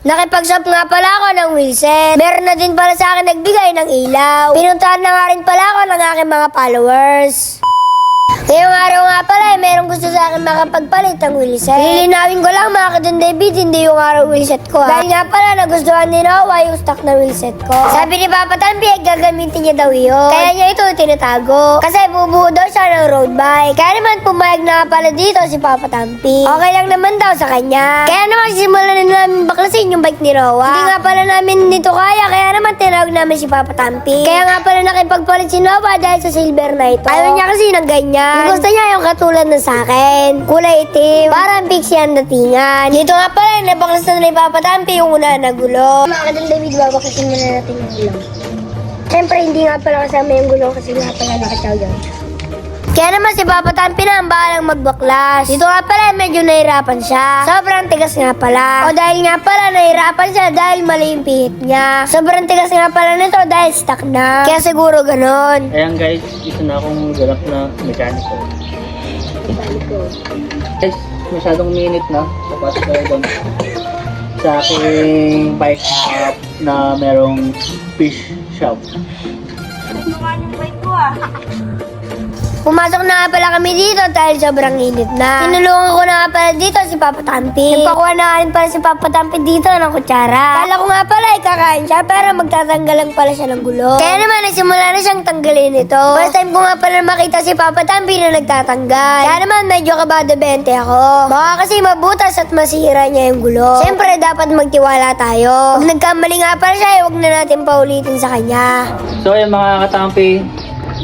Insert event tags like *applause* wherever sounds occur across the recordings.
Nakipag-shop nga pala ako ng wheelset. Meron na din pala sa akin nagbigay ng ilaw. Pinuntahan na nga rin pala ako ng aking mga followers. Ngayong araw nga pala, eh, merong gusto sa akin makapagpalit ng wheelset. Lilinawin ko lang mga kadun David, hindi yung araw wheelset ko. ha. Dahil nga pala, nagustuhan ni Noah yung stock na wheelset ko. Sabi ni Papa Tampi, eh, gagamitin niya daw yun. Kaya niya ito tinatago. Kasi bubuo daw siya ng road bike. Kaya naman pumayag na pala dito si Papa Tampi. Okay lang naman daw sa kanya. Kaya naman simulan na namin baklasin yung bike ni Noah. Hindi nga pala namin dito kaya, kaya naman tinawag namin si Papa Tampi. Kaya nga pala nakipagpalit si Noah dahil sa silver na ito. Ayaw niya kasi ng ganyan. Yung gusto niya yung katulad na sa akin. Kulay itim. Parang pixie ang datingan. Dito nga pala, nabaklasan na ni Papa Tampi yung una na gulo. Mga kadang David, babaklasin muna natin yung gulo. Siyempre, hindi nga pala kasama yung gulo kasi nga pala nakasaw yun. Kaya naman si Papa Tampi na ang bahalang magbaklas. Dito nga pala medyo nahirapan siya. Sobrang tigas nga pala. O dahil nga pala nahirapan siya dahil mali yung pihit niya. Sobrang tigas nga pala nito dahil stuck na. Kaya siguro ganon. Ayan guys, isa na akong ganap na mekaniko. Guys, masyadong minute na. Papasok tayo doon sa aking bike shop na merong fish shop. Pumasok na pala kami dito dahil sobrang init na. Tinulungan ko na pala dito si Papa Tampi. Nagpakuha na nga rin pala si Papa Tampi dito ng kutsara. Kala ko nga pala ikakain siya pero magtatanggal lang pala siya ng gulo. Kaya naman nagsimula na siyang tanggalin ito. First time ko nga pala makita si Papa Tampi na nagtatanggal. Kaya naman medyo kabado 20 ako. Baka kasi mabutas at masira niya yung gulo. Siyempre dapat magtiwala tayo. Pag nagkamali nga pala siya, eh, huwag na natin paulitin sa kanya. So ayan mga katampi,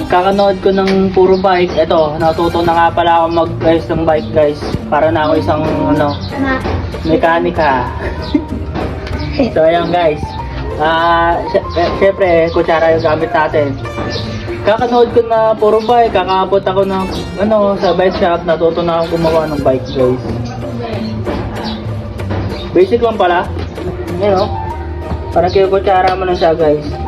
kakanood ko ng puro bike. Ito, natuto na nga pala ako mag-guys ng bike guys. Para na ako isang ano, mekanika. *laughs* so ayan guys. Ah, eh, syempre, kutsara yung gamit natin. Kakanood ko na puro bike, kakapot ako ng ano, sa bike shop, natuto na ako gumawa ng bike guys. Basic lang pala. You know, parang kayo kutsara mo lang siya guys.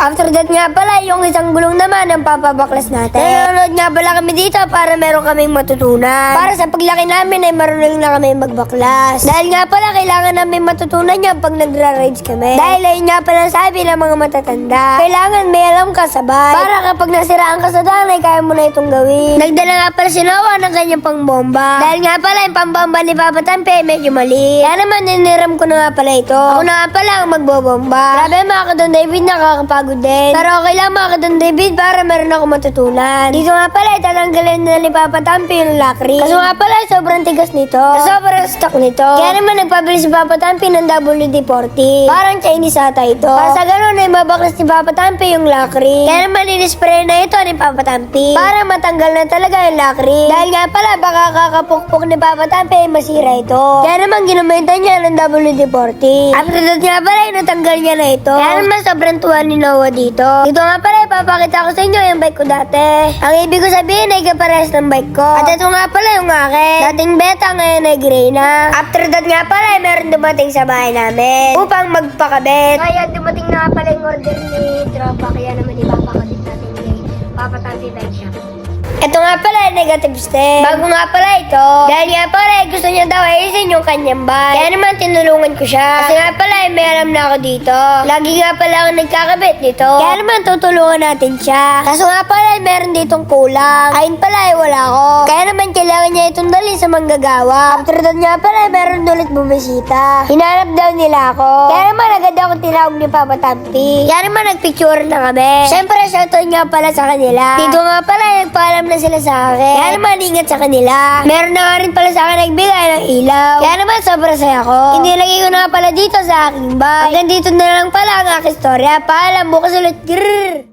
After that nga pala, yung isang gulong naman ang papabaklas natin. Nanonood nga pala kami dito para meron kaming matutunan. Para sa paglaki namin ay marunong na kami magbaklas. Dahil nga pala, kailangan namin matutunan yan pag nagra-rides kami. Dahil ayun nga pala sabi ng mga matatanda, kailangan may alam ka sabay. Para kapag nasiraan ka sa daan, ay kaya mo na itong gawin. Nagdala nga pala si Noah ng kanyang pangbomba. Dahil nga pala, yung pambomba ni Papa Tampe medyo mali. Kaya naman, niniram ko na nga pala ito. Ako na nga pala ang magbobomba. Grabe mga kadon David, nakakapagod din. Pero okay lang mga kadon David para meron ako matutunan. Dito nga pala, tatanggalin na ni Papa Tampi yung lakri. Kaso nga pala, sobrang tigas nito. Sobrang stock nito. Kaya naman nagpabili si Papa Tampi ng WD-40. Parang Chinese ata ito. Para sa ganun, ay mabaklas ni Papa Tampi yung lakri. Kaya naman, inispray na ito ni Papa Tampi. Para matanggal na talaga yung lakri. Dahil nga pala, baka kakapukpok ni Papa Tampi ay masira ito. Kaya naman, ginamitan niya ng WD-40. After that nga pala, ay natanggal niya na ito. Kaya naman, sobrang tuwa ni Noah dito. Dito nga pala, ipapakita ko sa inyo yung bike ko dati. Ang ibig ko sabihin ay kapares ng bike ko. At ito nga pala yung akin. Dating beta, ngayon ay gray na. After that nga pala, ay meron dumating sa bahay namin. Upang magpakabit. Kaya dumating nga pala yung order ni Tropa. Kaya naman ipapakabit natin kay Papa Tanti Bike Shop. Ito nga pala, negative step. Bago nga pala ito. Dahil nga pala, gusto niya daw ayusin yung kanyang bike. Kaya naman, tinulungan ko siya. Kasi nga pala, may alam na ako dito. Lagi nga pala ako nagkakabit nito. Kaya naman, tutulungan natin siya. Kaso nga pala, meron ditong kulang. Ayun pala, ay wala ako. Kaya naman, kailangan niya itong dalhin sa manggagawa. After that nga pala, meron ulit bumisita. Hinanap daw nila ako. Kaya naman, agad ako tinawag ni Papa Tampi. Kaya naman, nagpicture na kami. Siyempre, shoutout nga pala sa kanila. Dito nga pala, nagpaalam na sila sa akin. Kaya naman, ingat sa kanila. Meron na nga rin pala sa akin nagbigay ng ilaw. Kaya naman, sobrang saya ko. Inilagay ko na pala dito sa aking bag. Hanggang dito na lang pala ang aking storya. Paalam, bukas ulit. Grrrr!